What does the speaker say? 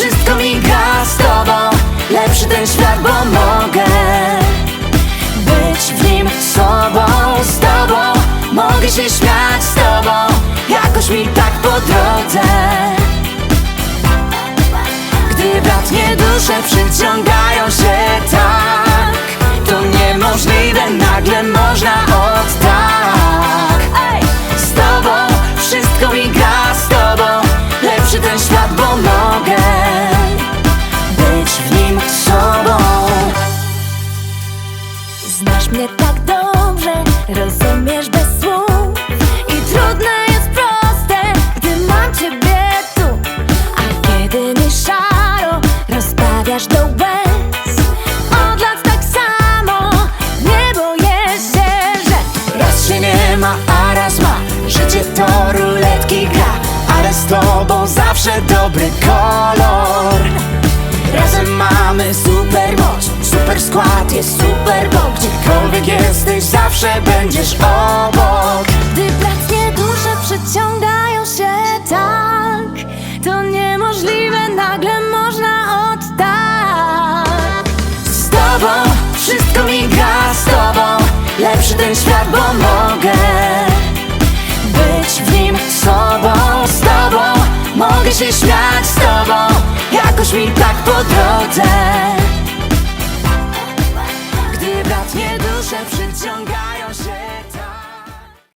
wszystko mi gra z tobą. Lepszy ten świat, bo mogę Być w nim sobą, z tobą. Mogę się śmiać z tobą Jakoś mi tak po drodze. Gdy bratnie dusze przyciągają się tak To niemożliwe, nagle można mnie tak dobrze, rozumiesz bez słów. I trudne jest proste, gdy mam ciebie tu. A kiedy mi szaro, rozbawiasz do łez Od lat tak samo, nie boję się, że Raz się nie ma, a raz ma. Życie to ruletki gra Ale z tobą zawsze dobry kolor. Razem skład jest super, bo gdziekolwiek jesteś Zawsze będziesz obok. Gdy bratnie dusze przyciągają się tak To niemożliwe, nagle można od tak Z tobą, wszystko mi gra z tobą Lepszy ten świat, bo mogę Być w nim sobą, z tobą Mogę się śmiać z tobą Jakoś mi tak po drodze